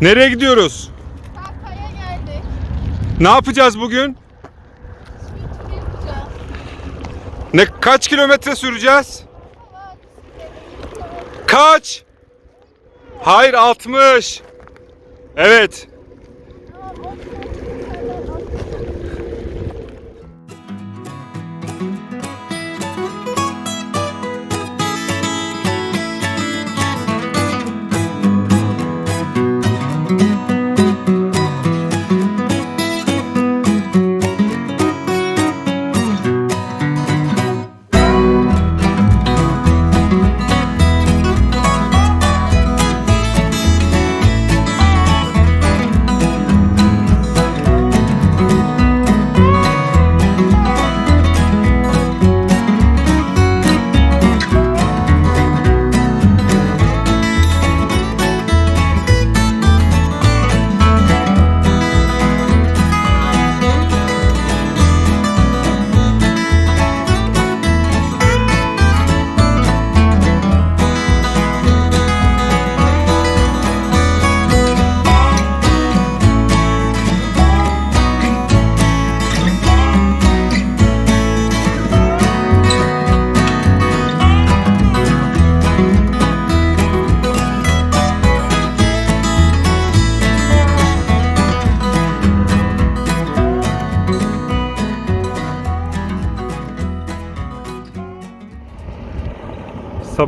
Nereye gidiyoruz? Kaykaya geldik. Ne yapacağız bugün? Şimdi tur yapacağız. Ne kaç kilometre süreceğiz? Kaç? Hayır 60. Evet.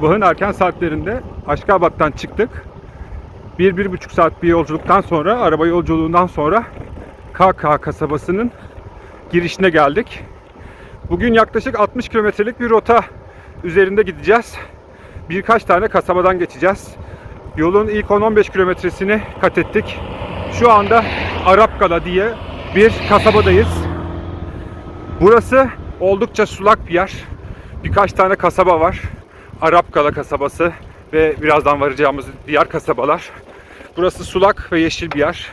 Sabahın erken saatlerinde Aşkabat'tan çıktık. Bir, bir buçuk saat bir yolculuktan sonra, araba yolculuğundan sonra KK kasabasının girişine geldik. Bugün yaklaşık 60 kilometrelik bir rota üzerinde gideceğiz. Birkaç tane kasabadan geçeceğiz. Yolun ilk 10-15 kilometresini kat ettik. Şu anda Arapkala diye bir kasabadayız. Burası oldukça sulak bir yer. Birkaç tane kasaba var. Arapkala kasabası ve birazdan varacağımız diğer kasabalar. Burası sulak ve yeşil bir yer.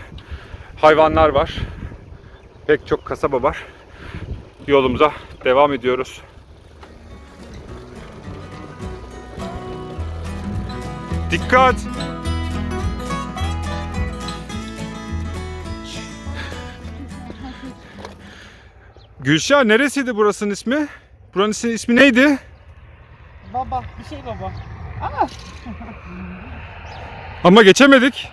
Hayvanlar var. Pek çok kasaba var. Yolumuza devam ediyoruz. Dikkat! Gülşah neresiydi burasının ismi? Buranın ismi- neydi? Baba, bir şey baba. Ama Ama geçemedik.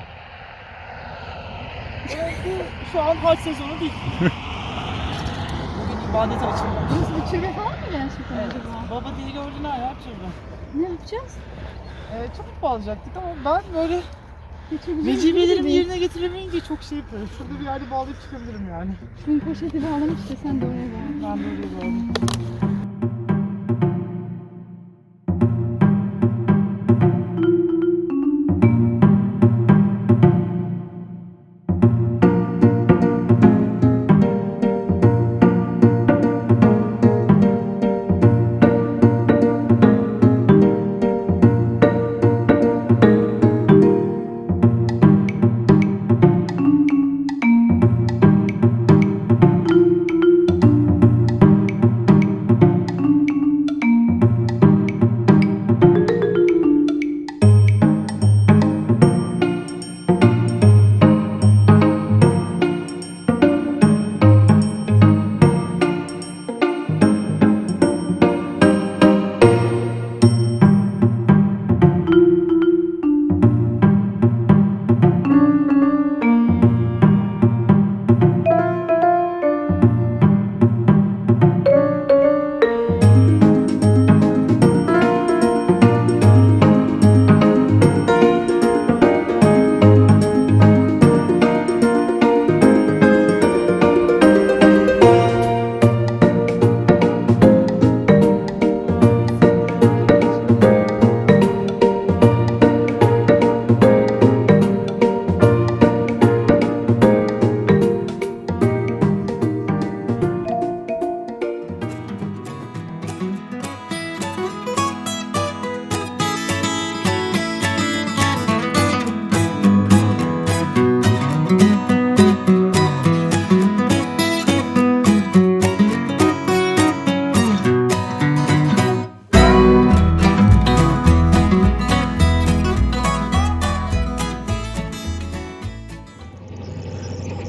şu an haç sezonu değil. Bugün ibadet açıldı. Biz uçurma falan mı gerçekten Evet. acaba? Baba dili gördüğünü ayağı açıldı. Ne yapacağız? Evet, çok bağlayacaktık ama ben böyle Geçebiliriz. vecibelerimi yerine getiremeyince çok şey yapıyorum. Şurada bir yerde bağlayıp çıkabilirim yani. Şunun poşeti bağlamak istesen de oraya bağla. Ben böyle bağlayayım.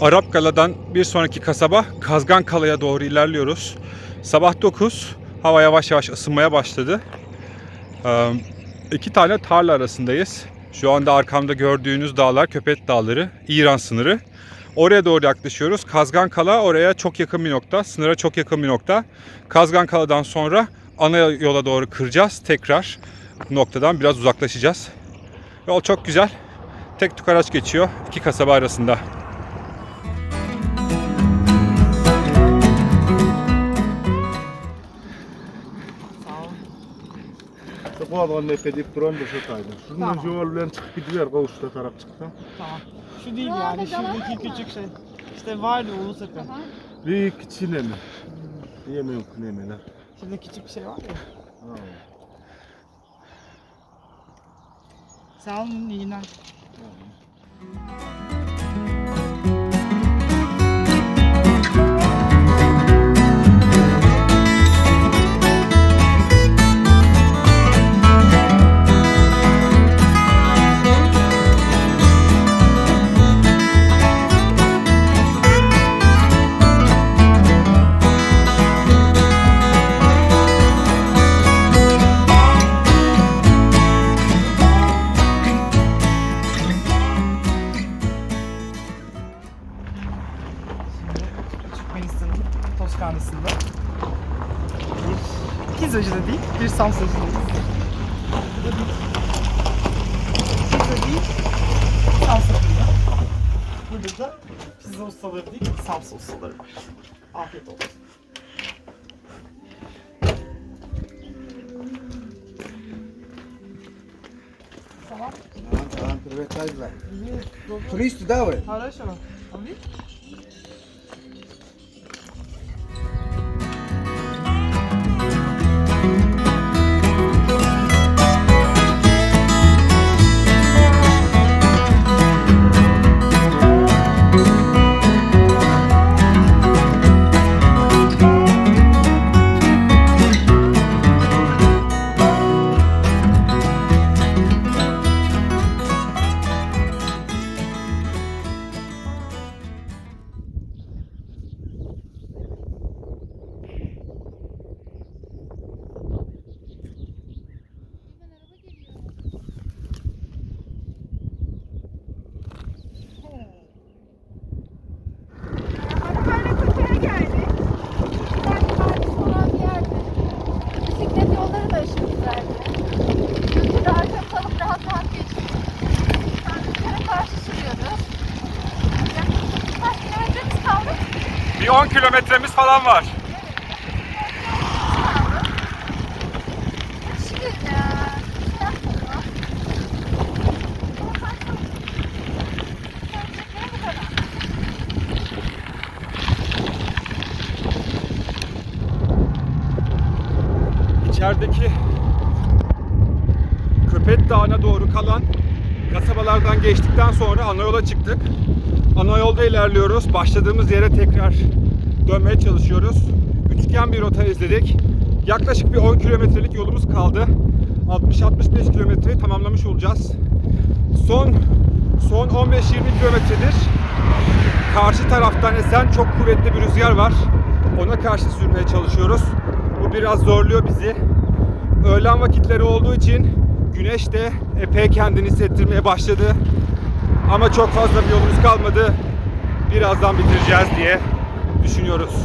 Arap Kala'dan bir sonraki kasaba Kazgan Kala'ya doğru ilerliyoruz. Sabah 9, hava yavaş yavaş ısınmaya başladı. Ee, iki tane tarla arasındayız. Şu anda arkamda gördüğünüz dağlar Köpet Dağları, İran sınırı. Oraya doğru yaklaşıyoruz. Kazgan Kala oraya çok yakın bir nokta, sınıra çok yakın bir nokta. Kazgan Kala'dan sonra ana yola doğru kıracağız. Tekrar noktadan biraz uzaklaşacağız. Yol çok güzel. Tek tük araç geçiyor iki kasaba arasında. Sıkmadan nefes edip duran bir şey kaydı. Şunun Tamam. yol bilen çıkıp gidiver kavuşta taraf çıktı. Tamam. Şu değil yani şuradaki küçük şey. İşte vardı ulu sakın. Aha. Bir içine mi? Niye mümkün emeler? Şurada küçük bir şey var ya. Sağ olun iyi günler. Toskana'sında. Bir pizzacıda değil, bir Samsun'dayız. Burada bir pizza değil, Samsun'da. Burada da pizza ustaları değil, Samsun ustaları var. Afiyet olsun. Tamam. Salam привет, İyi. Туристы, да, вы? Хорошо. Abi? Arabayla Bir 10 kilometremiz falan var. İçerideki Köpet Dağı'na doğru kalan kasabalardan geçtikten sonra ana yola çıktık. Ana yolda ilerliyoruz. Başladığımız yere tekrar dönmeye çalışıyoruz. Üçgen bir rota izledik. Yaklaşık bir 10 kilometrelik yolumuz kaldı. 60-65 kilometreyi tamamlamış olacağız. Son son 15-20 kilometredir karşı taraftan esen çok kuvvetli bir rüzgar var. Ona karşı sürmeye çalışıyoruz. Bu biraz zorluyor bizi. Öğlen vakitleri olduğu için güneş de epey kendini hissettirmeye başladı. Ama çok fazla bir yolumuz kalmadı. Birazdan bitireceğiz diye düşünüyoruz.